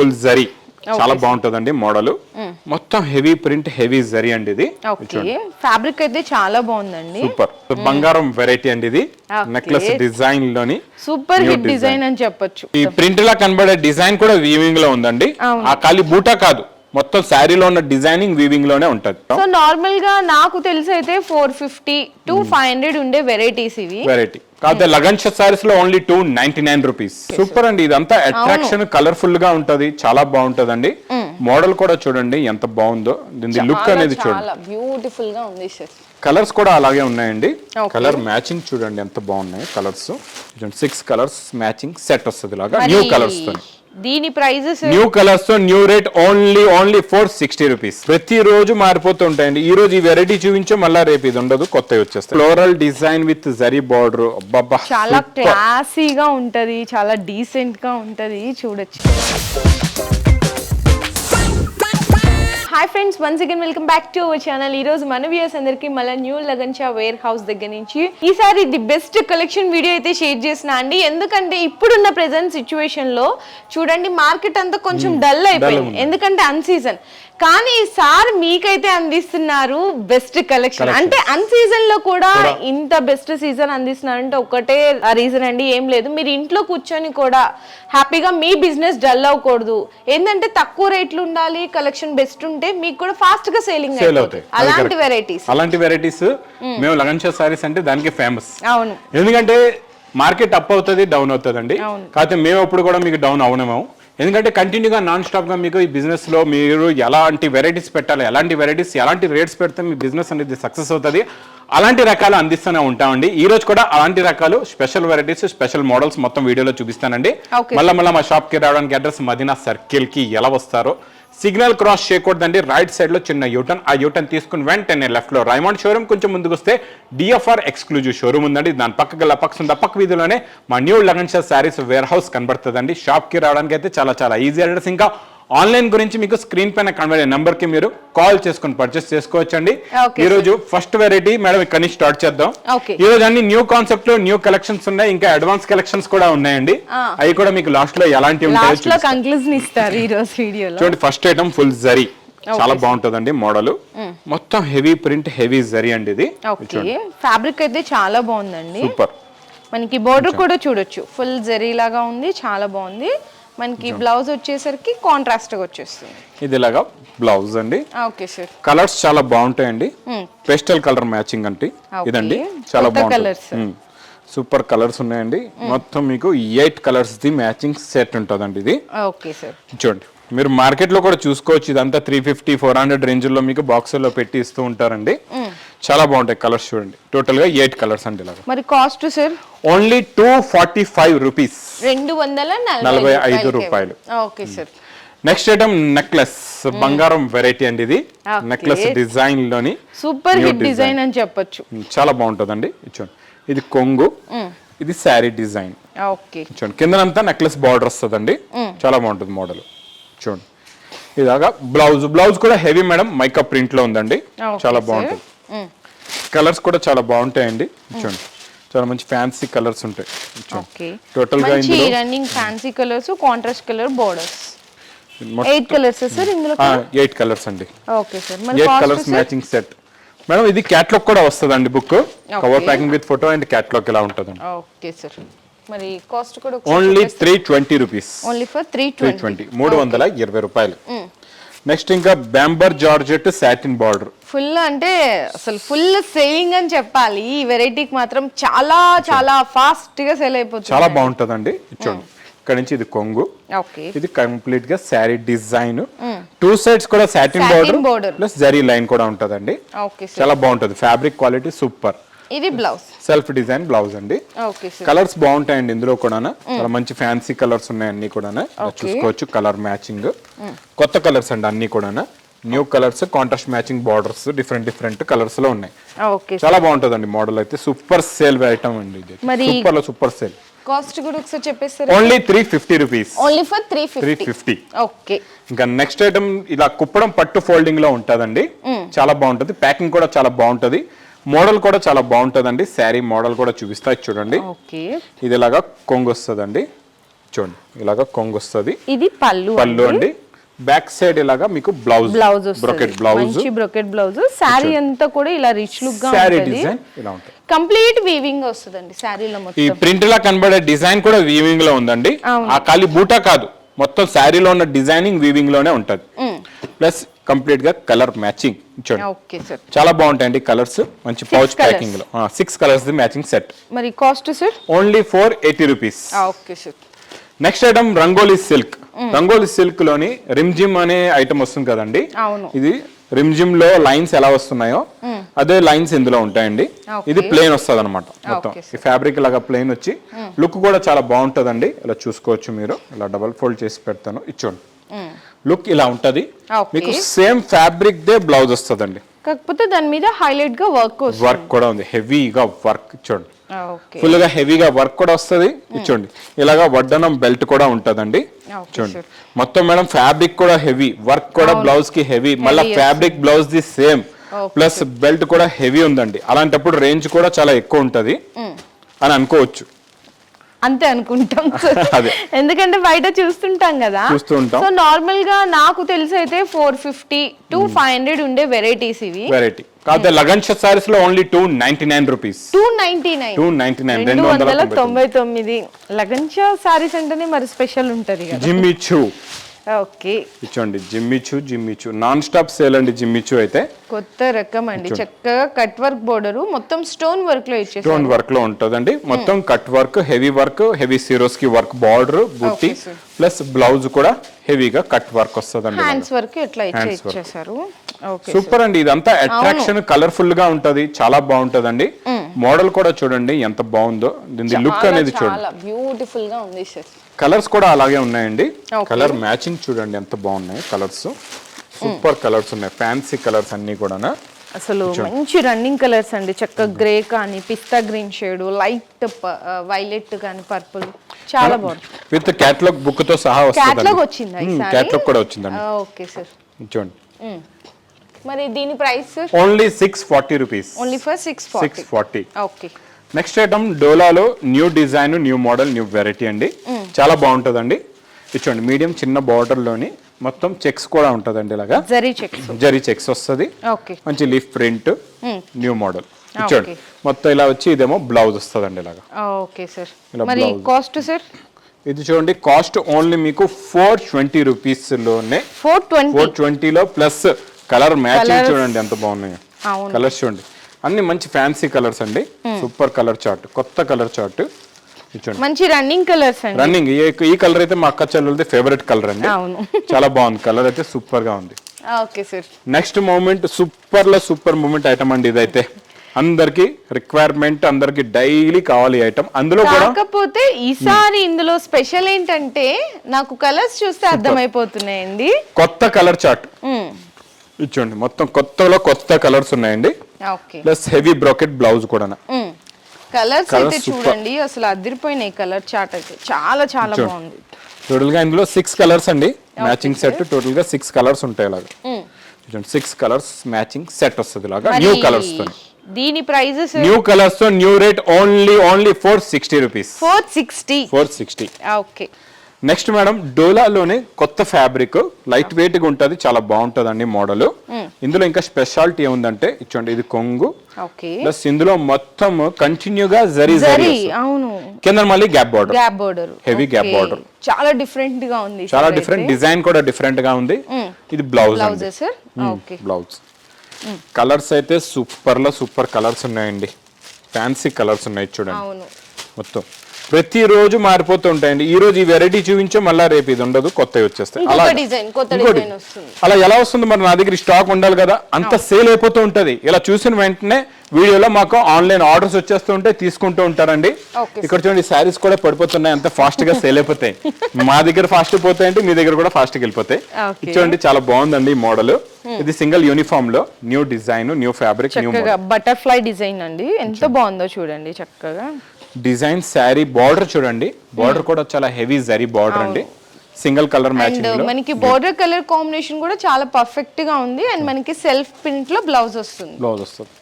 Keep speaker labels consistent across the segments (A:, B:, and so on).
A: Full zari చాలా బాగుంటదండి model. మొత్తం హెవీ ప్రింట్ హెవీ జరీ అండి ఇది.
B: ఫ్యాబ్రిక్ అయితే చాలా బాగుందండి.
A: సూపర్ బంగారం వెరైటీ అండి ఇది. నెక్లెస్ డిజైన్లోని
B: సూపర్ హిట్ డిజైన్ అని చెప్పొచ్చు.
A: ఈ ప్రింట్ లా కనబడే డిజైన్ కూడా వీవింగ్లో ఉందండి ఆ ఖాళీ బూటా కాదు. మొత్తం శారీలో ఉన్న డిజైనింగ్ వీవింగ్లోనే ఉంటది.
B: సో నార్మల్గా నాకు తెలిసి అయితే four fifty to
A: Hmm.
B: Five hundred ఉండే వెరైటీస్ ఇవి.
A: వెరైటీ కాకపోతే Lagan సారీస్లో only two ninety nine rupees super అండి ఇదంతా అట్రాక్షన్ కలర్ఫుల్గా ఉంటది చాలా బాగుంటదండి. మోడల్ కూడా చూడండి ఎంత బాగుందో దీని లుక్ అనేది చూడండి.
B: బ్యూటిఫుల్గా ఉంది
A: కలర్స్ కూడా అలాగే ఉన్నాయండి. కలర్ మ్యాచింగ్ చూడండి ఎంత బాగున్నాయి colours six colours matching set వస్తుంది ఇలాగా న్యూ కలర్స్తో
B: దీని ప్రైజెస్
A: న్యూ కలర్స్తో new rate only only four sixty rupees ప్రతి రోజు మారిపోతూ ఉంటాయండి. ఈ రోజు ఈ వెరైటీ చూపించో మళ్ళీ రేపు ఇది ఉండదు కొత్తవి వచ్చేస్తాయి. Floral design with zari border అబ్బబ్బా
B: చాలా. క్లాసీగా ఉంటది చాలా డీసెంట్గా ఉంటది చూడొచ్చు. Hi friends once again welcome back to our channel ఈ రోజు మన వ్యూయర్స్ అందరికి మళ్ళీ న్యూ లగన్షా వేర్ హౌస్ దగ్గర నుంచి. ఈసారి ది బెస్ట్ కలెక్షన్ వీడియో అయితే షేర్ చేసిన అండి. ఎందుకంటే ఇప్పుడున్న ప్రెసెంట్ సిచ్యువేషన్లో చూడండి మార్కెట్ అంతా కొంచెం డల్ అయిపోయింది. ఎందుకంటే అన్ సీజన్ కానీ సార్ మీకైతే అందిస్తున్నారు బెస్ట్ కలెక్షన్ అంటే అన్ సీజన్లో కూడా. ఇంత బెస్ట్ సీజన్ అందిస్తున్నారంటే ఒకటే రీజన్ అండి ఏం లేదు. మీరు ఇంట్లో కూర్చొని కూడా హ్యాపీగా మీ బిజినెస్ డల్ అవ్వకూడదు. ఏంటంటే తక్కువ రేట్లు ఉండాలి కలెక్షన్ బెస్ట్ ఉంటే మీకు కూడా ఫాస్ట్గా సేలింగ్ అలాంటి. వెరైటీస్
A: అలాంటి వెరైటీస్ మేము లగన్ సారీస్ అంటే దానికి ఫేమస్
B: అవును.
A: ఎందుకంటే మార్కెట్ అప్ అవుతుంది డౌన్ అవుతుంది అండి. కాకపోతే మేము అప్పుడు కూడా మీకు డౌన్ అవనము ఎందుకంటే కంటిన్యూగా నాన్ స్టాప్గా మీకు ఈ బిజినెస్లో మీరు ఎలాంటి వెరైటీస్ పెట్టాలి ఎలాంటి వెరైటీస్ ఎలాంటి రేట్స్ పెడితే మీ బిజినెస్ అనేది సక్సెస్ అవుతుంది. అలాంటి రకాలు అందిస్తూనే ఉంటామండి. ఈ రోజు కూడా అలాంటి రకాలు స్పెషల్ వెరైటీస్ స్పెషల్ మోడల్స్ మొత్తం వీడియోలో చూపిస్తానండి. మళ్ళీ మళ్ళీ మా షాప్కి రావడానికి అడ్రస్ మదీనా సర్కిల్కి ఎలా వస్తారో సిగ్నల్ క్రాస్ చేయకూడదండి. రైట్ సైడ్లో చిన్న యూటర్న్. ఆ యూటర్న్ తీసుకుని వెంటనే లెఫ్ట్లో రైమండ్ షోరూమ్ కొంచెం ముందుకు వస్తే డిఎఫ్ఆర్ ఎక్స్క్లూజివ్ షోరూమ్ ఉందండి. దాని పక్కకి గల పక్క ఉంది. పక్క వీధిలోనే మా new Lagan Shah saris warehouse కనబడుతుందండి. షాప్కి రావడానికి అయితే చాలా చాలా ఈజీ అడ్రస్ ఇంకా ఆన్లైన్ గురించి మీకు స్క్రీన్ పైన కనబడే నెంబర్కి మీరు కాల్ చేసుకుని పర్చేస్ చేసుకోవచ్చండి. ఈ రోజు ఫస్ట్ వెరైటీ మేడం ఇక్కడ నుంచి స్టార్ట్ చేద్దాం. ఈ రోజు అన్ని న్యూ కాన్సెప్ట్ న్యూ కలెక్షన్స్ ఉన్నాయి ఇంకా అడ్వాన్స్ కలెక్షన్స్ కూడా ఉన్నాయండి. అవి కూడా మీకు లాస్ట్లో ఎలాంటి ఉంటాయో
B: లాస్ట్లో కంక్లూజన్ ఇస్తారు ఈ రోజు వీడియోలో.
A: చూడండి ఫస్ట్ ఐటమ్ ఫుల్ జరీ. చాలా బాగుంటదండి మోడల్. మొత్తం హెవీ ప్రింట్ హెవీ జరీ అండి ఇది.
B: ఫ్యాబ్రిక్ అయితే చాలా బాగుందండి.
A: సూపర్.
B: మనకి బోర్డర్ కూడా చూడొచ్చు. ఫుల్ జరీ లాగా ఉంది చాలా బాగుంది. మనకి బ్లౌజ్ వచ్చేసరికి కాంట్రాస్ట్గా వచ్చేస్తుంది.
A: ఇది ఇలాగా బ్లౌజ్ అండి
B: ఓకే సార్.
A: కలర్స్ చాలా బాగుంటాయండి. పేస్టల్ కలర్ మ్యాచింగ్ అంటే. ఇదండి. చాలా. బాగుంటుంది. సూపర్ కలర్స్ ఉన్నాయండి. మొత్తం మీకు eight colours the matching set ఉంటుందండి ఇది.
B: Okay sir.
A: చూడండి. మీరు మార్కెట్లో కూడా చూసుకోవచ్చు. ఇదంతా త్రీ ఫిఫ్టీ ఫోర్ హండ్రెడ్ రేంజ్లో మీకు బాక్స్లో పెట్టి ఇస్తూ ఉంటారండి. చాలా బాగుంటాయి కలర్స్ చూడండి. టోటల్గా ఎయిట్ కలర్స్ అండి
B: మరి cost sir?
A: Only two forty five rupees
B: రెండు వందల
A: నలభై ఐదు రూపాయలు.
B: Okay sir.
A: Next item necklace బంగారం వెరైటీ అండి ఇది. నెక్లెస్ డిజైన్లోని
B: సూపర్ హిట్ డిజైన్ అని చెప్పొచ్చు.
A: చాలా బాగుంటుందండి. ఇది చూడండి. ఇది కొంగు. ఇది శారీ డిజైన్
B: ఓకే
A: చూడండి. కిందనంతా నెక్లెస్ బార్డర్ వస్తుందండి. చాలా బాగుంటుంది మోడల్ చూడండి. ఇలాగా బ్లౌజ్ బ్లౌజ్ కూడా హెవీ మేడం మైకా ప్రింట్లో ఉందండి. చాలా. బాగుంటుంది. కలర్స్ కూడా చాలా బాగుంటాయండి. చూడండి. చాలా మంచి ఫ్యాన్సీ కలర్స్ ఉంటాయి. టోటల్గా
B: మంచి
A: ఇందులో
B: running fancy colours contrast colour borders eight colours sir ఇందులో
A: ఎయిట్ కలర్స్ అండి.
B: Okay sir.
A: Eight colours matching set madam ఇది క్యాట్లాగ్ కూడా వస్తుందండి book cover packing with photo and catalogue ఇలా ఉంటుందండి?
B: Okay sir. మరి కాస్ట్ కూడా
A: only three twenty rupees
B: only for three twenty
A: మూడు వందల ఇరవై రూపాయలు. నెక్స్ట్ ఇంకా బ్యాంబర్ జార్జెట్ సాటిన్ బార్డర్
B: ఫుల్ అంటే అసలు ఫుల్ సేలింగ్ అని చెప్పాలి. ఈ వెరైటీకి మాత్రం చాలా చాలా ఫాస్ట్గా సేల్ అయిపోతుంది.
A: చాలా బాగుంటుందండి. చూడండి. ఇక్కడ నుంచి ఇది కొంగు.
B: ఓకే
A: ఇది కంప్లీట్గా శారీ డిజైన్ టూ సైడ్స్ కూడా satin border. Plus zari line కూడా ఉంటుందండి. చాలా బాగుంటుంది. ఫ్యాబ్రిక్ క్వాలిటీ సూపర్
B: ఇది బ్లౌజ్.
A: సెల్ఫ్ డిజైన్ బ్లౌజ్ అండి. కలర్స్ బాగుంటాయండి ఇందులో కూడా చాలా మంచి ఫ్యాన్సీ కలర్స్ ఉన్నాయి అన్ని కూడా. చూసుకోవచ్చు కలర్ మ్యాచింగ్. కొత్త కలర్స్ అండి అన్ని కూడా new colours contrast matching borders different different కలర్స్లో ఉన్నాయి. చాలా బాగుంటుందండి మోడల్ అయితే. సూపర్ సేల్ ఐటమ్ అండి
B: సూపర్లో
A: సూపర్ సేల్.
B: కాస్ట్ కూడా ఒకసారి చెప్పేస్తారా?
A: Only three fifty rupees.
B: Only for three
A: three
B: fifty.
A: Fifty
B: okay.
A: ఇంకా నెక్స్ట్ ఐటమ్ ఇలా కుప్పడం పట్టు ఫోల్డింగ్లో ఉంటుందండి చాలా బాగుంటుంది. ప్యాకింగ్ కూడా చాలా బాగుంటుంది. మోడల్ కూడా చాలా బాగుంటుందండి. శారీ మోడల్ కూడా చూపిస్తా చూడండి. ఇది ఇలాగా కొంగు వస్తుందండి చూడండి ఇలాగా కొంగు వస్తుంది
B: ఇది పళ్ళు
A: పళ్ళు అండి. బ్యాక్ సైడ్ ఇలాగా మీకు blouse
B: blouse
A: brocade blouse.
B: Brocade blouse. Sari అంతా కూడా ఇలా రిచ్ లుక్గా
A: శారీ డిజైన్ ఇలా ఉంటుంది.
B: కంప్లీట్ వీవింగ్ వస్తుందండి శారీలో
A: ఈ
B: మొత్తం.
A: ప్రింట్ లా కనబడే డిజైన్ కూడా వీవింగ్లో ఉందండి. ఆ ఖాళీ బూటా కాదు. మొత్తం శారీలో ఉన్న డిజైనింగ్ వీవింగ్లోనే ఉంటది. ప్లస్ కంప్లీట్గా కలర్ మ్యాచింగ్. చూడండి. చాలా బాగుంటాయండి కలర్స్. మంచి pouch. ప్యాకింగ్లో six colours the matching set.
B: మరి cost sir?
A: Only four eighty rupees next item Rangoli silk Rangoli సిల్క్లోని Rimjhim అనే ఐటమ్ వస్తుంది కదండి? ఇది రిమ్జిమ్లో లైన్స్ ఎలా వస్తున్నాయో అదే లైన్స్ ఇందులో ఉంటాయండి. ఇది ప్లేన్ వస్తుంది అనమాట మొత్తం ఈ ఫ్యాబ్రిక్ లాగా ప్లేన్ వచ్చి లుక్ కూడా చాలా బాగుంటదండి. ఇలా చూసుకోవచ్చు మీరు. ఇలా డబల్ ఫోల్డ్ చేసి పెడతాను. ఇచ్చోండి లుక్ ఇలా ఉంటది. మీకు సేమ్ ఫ్యాబ్రిక్ దే బ్లౌజ్ వస్తుందండి.
B: కాకపోతే దాని మీద హైలైట్గా వర్క్
A: వర్క్ కూడా ఉంది. హెవీగా వర్క్ చూడండి. ఫుల్గా హెవీగా వర్క్ కూడా వస్తుంది. ఇచ్చోండి ఇలాగా వడ్డనం బెల్ట్ కూడా ఉంటదండి. చూడండి. మొత్తం మేడం ఫ్యాబ్రిక్ కూడా హెవీ వర్క్ కూడా బ్లౌజ్కి హెవీ మళ్ళీ fabric blouse the same. Plus belt కూడా హెవీ ఉందండి. అలాంటప్పుడు రేంజ్ కూడా చాలా ఎక్కువ ఉంటది. అని అనుకోవచ్చు.
B: అంతే అనుకుంటాం. ఎందుకంటే బయట చూస్తుంటాం కదా. సో నార్మల్గా నాకు తెలిసి అయితే four fifty to five hundred ఉండే వెరైటీస్ ఇవి.
A: వెరైటీ కాకపోతే Lagan సారీస్లో only two ninety nine rupees
B: two ninety nine
A: two ninety nine
B: రెండు
A: వందల తొంభై
B: తొమ్మిది. లగన్షా సారీస్ అంటేనే మరి స్పెషల్ ఉంటది కదా.
A: Jimmy Choo
B: okay.
A: ఇచ్చోండి Jimmy Choo Jimmy Choo non stop sale అండి జిమ్మిచు అయితే.
B: కొత్త రకం అండి. చక్కగా కట్ వర్క్ బోర్డర్ మొత్తం స్టోన్ వర్క్లో ఇచ్చేసారు.
A: స్టోన్ వర్క్లో ఉంటుందండి. మొత్తం cut work heavy work heavy సీరోస్కి work border బుట్టి. ప్లస్ బ్లౌజ్ కూడా హెవీగా కట్ వర్క్ వస్తుందండి
B: హ్యాండ్స్ వర్క్ ఇట్లా ఇచ్చే
A: Hands work.
B: ఇచ్చేసారు? ఓకే
A: సూపర్ అండి ఇదంతా అట్రాక్షన్ కలర్ఫుల్గా ఉంటది. చాలా బాగుంటదండి. మోడల్ కూడా చూడండి ఎంత బాగుందో. దీని లుక్ అనేది చూడండి.
B: బ్యూటిఫుల్గా ఉంది సార్
A: కలర్స్ కూడా అలాగే ఉన్నాయండి. కలర్ మ్యాచింగ్ చూడండి ఎంత బాగున్నాయి కలర్స్ సూపర్ కలర్స్ ఉన్నాయి ఫ్యాన్సీ కలర్స్ అన్ని కూడా
B: అసలు మంచి రన్నింగ్ కలర్స్ అండి. చక్క గ్రే కానీ పిస్తా గ్రీన్ షేడ్ లైట్ వైలెట్ కానీ పర్పుల్ చాలా బాగుంది.
A: విత్ క్యాటలాగ్ బుక్తో సహా
B: క్యాట్లాగ్
A: వస్తుంది
B: వచ్చిందా ఈసారి?
A: క్యాటలాగ్ కూడా వచ్చిందండి.
B: ఓకే సార్
A: చూడండి.
B: మరి దీని price
A: only six forty rupees
B: only for six
A: six
B: forty okay
A: next item డోలాలో new design new model new variety అండి. చాలా బాగుంటుందండి. ఇచ్చోండి మీడియం చిన్న border లోని మొత్తం చెక్స్ కూడా ఉంటుందండి ఇలాగా.
B: జరీ చెక్స్
A: జరీ చెక్స్ వస్తుంది. మంచి లీఫ్ ప్రింట్ న్యూ మోడల్ ఇచ్చోండి
B: Okay.
A: మొత్తం ఇలా వచ్చి ఇదేమో బ్లౌజ్ వస్తుందండి ఇలాగా.
B: ఓకే సార్ మరి. కాస్ట్ సార్
A: ఇది చూడండి కాస్ట్ ఓన్లీ మీకు ఫోర్ ట్వంటీ రూపీస్లోనే
B: ఫోర్ ట్వంటీ
A: ఫోర్ ట్వంటీలో ప్లస్ కలర్ మ్యాచింగ్. చూడండి ఎంత బాగున్నాయో. కలర్స్ చూడండి. అన్ని మంచి ఫ్యాన్సీ కలర్స్ అండి. సూపర్ కలర్ చార్ట్ కొత్త కలర్ చార్ట్
B: మంచి రన్నింగ్ కలర్స్ అండి.
A: రన్నింగ్ ఈ కలర్ అయితే మా అక్క చెల్లెలది ఫేవరెట్ కలర్ అండి. చాలా బాగుంది. కలర్ అయితే సూపర్గా ఉంది.
B: Okay sir.
A: నెక్స్ట్ మూమెంట్ సూపర్లో సూపర్ మూమెంట్ ఐటమ్ అండి ఇదైతే. అందరికి రిక్వైర్మెంట్ అందరికి డైలీ కావాలి ఐటమ్ అందులో
B: కాకపోతే ఈసారి ఇందులో స్పెషల్ ఏంటంటే నాకు కలర్స్ చూస్తే అర్థమైపోతున్నాయండి.
A: కొత్త కలర్ చార్ట్. ఇచ్చోండి. మొత్తం కొత్తలో కొత్త కలర్స్ ఉన్నాయండి.
B: Okay.
A: Plus heavy bracket blouse కూడా
B: కలర్స్ అయితే. చూడండి అసలు అదిరిపోయినాయి కలర్ చార్ట్ అయితే. చాలా చాలా
A: చూడండి.
B: బాగుంది.
A: టోటల్గా ఇందులో సిక్స్ కలర్స్ అండి. మ్యాచింగ్ సెట్ టోటల్గా సిక్స్ కలర్స్ ఉంటాయి ఇలాగా సిక్స్ కలర్స్ మ్యాచింగ్ సెట్ వస్తుంది
B: మరి
A: న్యూ కలర్స్తో
B: దీని ప్రైజెస్
A: న్యూ కలర్స్తో new rate only only four sixty rupees
B: four sixty
A: four sixty
B: okay.
A: Next madam డోలాలోనే కొత్త ఫ్యాబ్రిక్ లైట్ వెయిట్గా ఉంటది చాలా బాగుంటది అండి మోడల్ ఇందులో ఇంకా స్పెషాలిటీ ఏముందంటే ఇచ్చోండి ఇది కొంగు. ప్లస్ ఇందులో మొత్తం కంటిన్యూగా జరీ.
B: అవును.
A: కింద మళ్ళీ gap border.
B: Gap border.
A: Heavy gap border.
B: చాలా డిఫరెంట్గా ఉంది
A: చాలా డిఫరెంట్ డిజైన్ కూడా డిఫరెంట్గా ఉంది ఇది బ్లౌజ్ బ్లౌజ్ కలర్స్ అయితే సూపర్లో సూపర్ కలర్స్ ఉన్నాయండి. ఫ్యాన్సీ కలర్స్ ఉన్నాయి చూడండి. మొత్తం. ప్రతిరోజు మారిపోతూ ఉంటాయండి. ఈ రోజు ఈ వెరైటీ చూపించో మళ్ళీ రేపు ఇది ఉండదు కొత్తవి వచ్చేస్తాయి. అలా ఇంకోటి. అలా ఎలా వస్తుంది? మరి నా దగ్గర స్టాక్ ఉండాలి కదా. అంత సేల్ అయిపోతూ ఉంటది. ఇలా చూసిన వెంటనే వీడియోలో మాకు ఆన్లైన్ ఆర్డర్స్ వచ్చేస్తూ ఉంటే తీసుకుంటూ ఉంటారండి. ఇక్కడ చూడండి శారీస్ కూడా పడిపోతున్నాయి. అంత ఫాస్ట్గా సేల్ అయిపోతాయి. మా దగ్గర ఫాస్ట్ పోతాయంటే మీ దగ్గర కూడా ఫాస్ట్గా వెళ్ళిపోతాయి. చూడండి చాలా బాగుందండి ఈ మోడల్ ఇది single యూనిఫామ్లో new design new fabric
B: butterfly design అండి. ఎంత బాగుందో చూడండి చక్కగా.
A: డిజైన్ శారీ బార్డర్ చూడండి. బార్డర్ కూడా చాలా హెవీ జరీ బార్డర్ అండి. సింగిల్ కలర్ మ్యాచింగ్
B: మనకి బోర్డర్ కలర్ కాంబినేషన్ కూడా చాలా పర్ఫెక్ట్గా ఉంది. అండ్ మనకి సెల్ఫ్ ప్రింట్లో బ్లౌజ్ వస్తుంది.
A: బ్లౌజ్ వస్తుంది.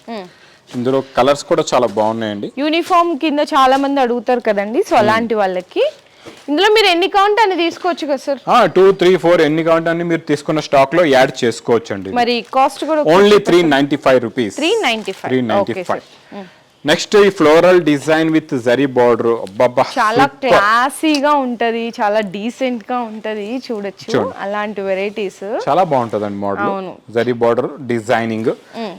A: ఇందులో కలర్స్ కూడా చాలా బాగున్నాయండి.
B: యూనిఫామ్ కింద చాలా మంది అడుగుతారు కదండి. సో అలాంటి వాళ్ళకి. ఇందులో మీరు ఎన్ని కౌంట్ అని తీసుకోవచ్చు కదా సార్
A: టూ త్రీ ఫోర్ ఎన్ని కావాలంటే అన్ని మీరు తీసుకున్న స్టాక్లో యాడ్ చేసుకోవచ్చు అండి
B: మరి కాస్ట్ కూడా
A: only three ninety five rupees
B: three ninety
A: three ninety five next ఈ floral design with zari border
B: చాలా. క్లాసీగా ఉంటది చాలా డీసెంట్గా ఉంటది చూడొచ్చు. అలాంటి వెరైటీస్
A: చాలా బాగుంటదండి మోడల్
B: అవును.
A: Zari border designing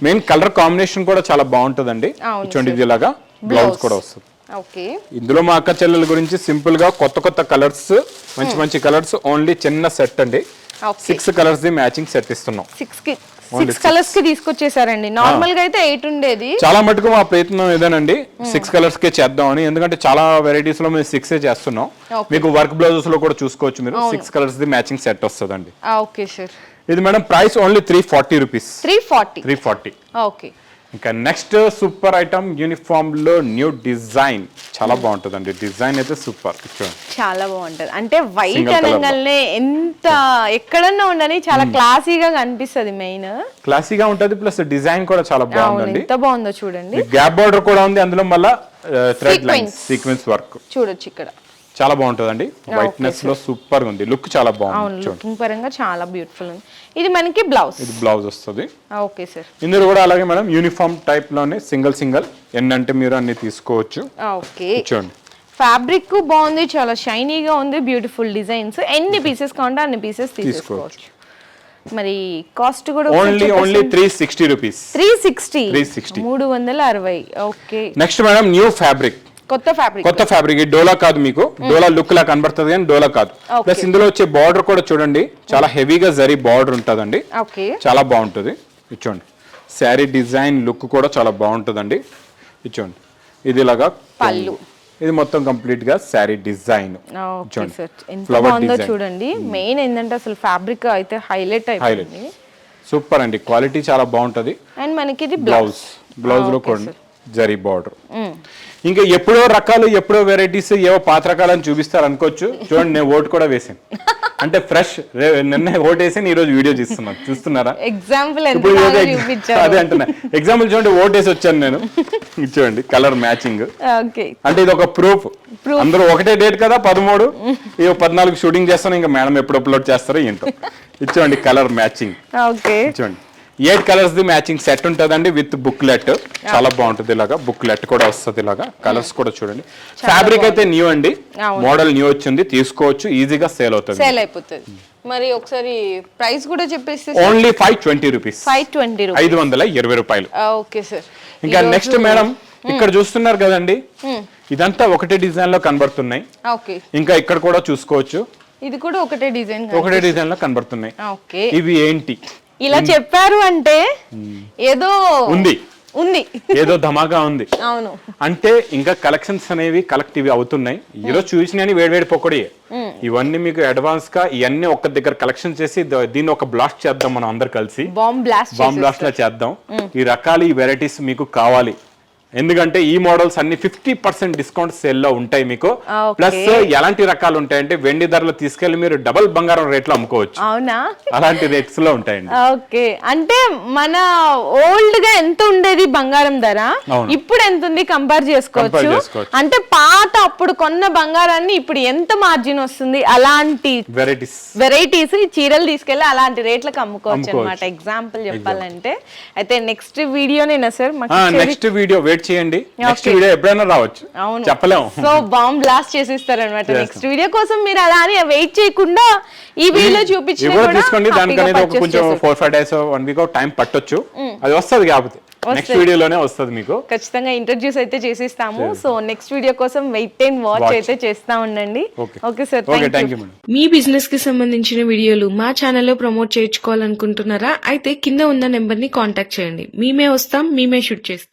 A: main colour combination కూడా చాలా బాగుంటదండి.
B: అవును
A: చూడండి ఇలాగా బ్లౌజ్ కూడా వస్తుంది.
B: ఓకే.
A: ఇందులో మా అక్క చెల్లెల గురించి సింపుల్గా కొత్త కొత్త కలర్స్ మంచి మంచి కలర్స్ ఓన్లీ చిన్న సెట్ అండి. Six colours the matching set ఇస్తున్నాం.
B: సిక్స్కి సిక్స్ కలర్స్కి తీసుకొచ్చేసారండి. నార్మల్గా అయితే ఎయిట్ ఉండేది.
A: చాలా మటుకు మా ప్రయత్నం ఇదేనండి. సిక్స్ కలర్స్ కే చేద్దామని. ఎందుకంటే చాలా వెరైటీస్లో మేము సిక్స్ చేస్తున్నాం. మీకు వర్క్ బ్లౌజెస్లో కూడా చూసుకోవచ్చు మీరు. Six colours the matching set వస్తుందండి.
B: ఓకే సార్
A: ఇది madam price only three forty rupees
B: three forty
A: three forty
B: okay
A: ఇంకా నెక్స్ట్ సూపర్ ఐటమ్ యూనిఫామ్లో న్యూ డిజైన్ చాలా బాగుంటుందండి. డిజైన్ అయితే సూపర్ చూడండి.
B: చాలా బాగుంటది. అంటే వైట్. అనగానే ఎంత ఎక్కడన్నా ఉండని చాలా క్లాసీగా కనిపిస్తది మెయిన్
A: క్లాసీగా ఉంటది ప్లస్ డిజైన్ కూడా చాలా బాగుందండి.
B: ఎంత బాగుందో చూడండి.
A: గ్యాప్ బార్డర్ కూడా ఉంది అందులో మళ్ళా థ్రెడ్ లైన్. సీక్వెన్స్ వర్క్
B: చూడొచ్చు ఇక్కడ.
A: చాలా బాగుంటుందండి. వైట్నెస్లో సూపర్ ఉంది. లుక్ చాలా బాగుంది.
B: లుకింగ్ పరంగా చాలా బ్యూటిఫుల్ ఉంది. ఇది మనకి బ్లౌజ్
A: ఇది బ్లౌజ్ వస్తుంది.
B: ఓకే సార్
A: ఇందులో కూడా అలాగే మేడం యూనిఫామ్ టైప్లోనే సింగిల్ సింగిల్ ఎన్నంటే మీరు అన్ని తీసుకోవచ్చు.
B: ఓకే
A: చూడండి
B: ఫ్యాబ్రిక్ బాగుంది చాలా షైనీగా ఉంది బ్యూటిఫుల్ డిజైన్స్ ఎన్ని పీసెస్ కావాలంటే అన్ని పీసెస్ తీసుకోవచ్చు. మరి కాస్ట్ కూడా
A: only only three sixty rupees
B: three sixty
A: 360.
B: మూడు వందల అరవై. Okay
A: next madam new fabric
B: కొత్త ఫ్యాబ్రిక్
A: కొత్త ఫ్యాబ్రిక్ డోలా కాదు మీకు. డోలా లుక్ లా కనబడుతుంది కానీ డోలా కాదు. ప్లస్ ఇందులో వచ్చే బార్డర్ కూడా చూడండి. చాలా హెవీగా జరీ బార్డర్ ఉంటుందండి. చాలా బాగుంటుంది. చూడండి. శారీ డిజైన్ లుక్ కూడా చాలా బాగుంటుందండి. చూడండి. ఇది ఇలాగా
B: పళ్ళు.
A: ఇది మొత్తం కంప్లీట్గా శారీ డిజైన్
B: చూడండి. మెయిన్ ఏంటంటే అసలు ఫ్యాబ్రిక్ అయితే హైలైట్
A: హైలైట్
B: అయిపోయింది
A: సూపర్ అండి. క్వాలిటీ చాలా బాగుంటది.
B: అండ్ మనకి ఇది బ్లౌజ్
A: బ్లౌజ్ బ్లౌజ్లో కూడా జరీ బార్డర్ ఇంకా ఎప్పుడో రకాలు ఎప్పుడో వెరైటీస్ ఏవో పాత రకాలని చూపిస్తారు అనుకోవచ్చు. చూడండి నేను ఓటు కూడా వేసాను అంటే ఫ్రెష్ నిన్న ఓటు వేసి ఈ రోజు వీడియో తీస్తున్నాను. చూస్తున్నారా?
B: ఎగ్జాంపుల్
A: అదే అంటున్నా. ఎగ్జాంపుల్ చూడండి ఓట్ వేసి వచ్చాను నేను. చూడండి కలర్ మ్యాచింగ్ అంటే ఇది ఒక ప్రూఫ్ అందరూ ఒకటే డేట్ కదా పదమూడు. ఇక పద్నాలుగు షూటింగ్ చేస్తాను ఇంకా మేడం ఎప్పుడు అప్లోడ్ చేస్తారో ఏంటో. ఇచ్చోండి కలర్ మ్యాచింగ్ చూడండి. Eight colours the matching set ఉంటుందండి విత్ బుక్లెట్ చాలా బాగుంటుంది ఇలాగా. బుక్లెట్ కూడా వస్తుంది ఇలాగా. కలర్స్ కూడా చూడండి. ఫ్యాబ్రిక్ అయితే న్యూ అండి. మోడల్ న్యూ వచ్చింది. తీసుకోవచ్చు. ఈజీగా సేల్ అవుతుంది.
B: సేల్ అయిపోతుంది. మరి ఒకసారి ప్రైస్ కూడా చెప్పేసి
A: only five twenty rupees
B: five twenty
A: ఐదు వందల ఇరవై రూపాయలు.
B: ఓకే సార్
A: ఇంకా నెక్స్ట్ మేడం ఇక్కడ చూస్తున్నారు కదండి. ఇదంతా ఒకటే డిజైన్లో కనబడుతున్నాయి.
B: ఓకే
A: ఇంకా ఇక్కడ కూడా చూసుకోవచ్చు.
B: ఇది కూడా ఒకటే డిజైన్
A: ఒకటే డిజైన్లో కనబడుతున్నాయి.
B: ఓకే
A: ఇవి ఏంటి?
B: ఇలా చెప్పారు అంటే ఏదో
A: ఉంది.
B: ఉంది.
A: ఏదో ధమాకా ఉంది.
B: అవును.
A: అంటే ఇంకా కలెక్షన్స్ అనేవి కలెక్టివ్ అవుతున్నాయి. ఈరోజు చూసినవి వేడివేడి పొక్కడి ఇవన్నీ మీకు అడ్వాన్స్గా ఇవన్నీ ఒక దగ్గర కలెక్షన్ చేసి దీన్ని ఒక బ్లాస్ట్ చేద్దాం మనం అందరు కలిసి.
B: బాంబ్ బ్లాస్ట్
A: బాంబ్ బ్లాస్ట్ లా చేద్దాం. ఈ రకాలు ఈ వెరైటీస్ మీకు కావాలి. ఎందుకంటే ఈ మోడల్స్ అన్ని ఫిఫ్టీ పర్సెంట్ డిస్కౌంట్ సేల్లో ఉంటాయి మీకు. ప్లస్ ఎలాంటి రకాలు ఉంటాయంటే వెండి ధరలు తీసుకెళ్ళి మీరు డబుల్ బంగారం రేట్లో అమ్ముకోవచ్చు.
B: అవునా?
A: అలాంటి రేట్స్లో ఉంటాయండి.
B: ఓకే. అంటే మన ఓల్డ్గా ఎంత ఉండేది బంగారం ధర. ఇప్పుడు ఎంత ఉంది కంపేర్ చేసుకోవచ్చు. అంటే పాత అప్పుడు కొన్న బంగారాన్ని ఇప్పుడు ఎంత మార్జిన్ వస్తుంది? అలాంటి
A: వెరైటీస్
B: వెరైటీస్ ఈ చీరలు తీసుకెళ్ళి అలాంటి రేట్లకు అమ్ముకోవచ్చు. అనమాట ఎగ్జాంపుల్ చెప్పాలంటే. అయితే నెక్స్ట్ వీడియోనేనా సార్?
A: నెక్స్ట్ వీడియో వెయిట్ చేయండి. నెక్స్ట్. వీడియో ఎప్పుడైనా రావచ్చు.
B: అవును.
A: చెప్పలేము.
B: సో బాంబ్ బ్లాస్ట్ చేసిస్తారనమాట. నెక్స్ట్ వీడియో కోసం మీరు అలా అని వెయిట్ చేయకుండా ఈ వీడియో చూపించిన
A: ఇవి కూడా తీసుకోండి. దానికి అనేది ఒక కొంచెం four five days one week time పట్టొచ్చు. అది వస్తుంది కాకపోతే. నెక్స్ట్ వీడియోలోనే వస్తుంది మీకు.
B: ఖచ్చితంగా ఇంట్రడ్యూస్ అయితే చేసిస్తాము. సో నెక్స్ట్ వీడియో కోసం వెయిట్ అండ్ వాచ్. అయితే చేస్తా ఉండండి.
A: ఓకే
B: సార్
C: మీ బిజినెస్కి సంబంధించిన వీడియోలు మా ఛానల్లో ప్రమోట్ చేయించుకోవాలనుకుంటున్నారా? అయితే కింద ఉన్న నెంబర్ని కాంటాక్ట్ చేయండి. మేమే వస్తాం మేమే షూట్ చేస్తాం.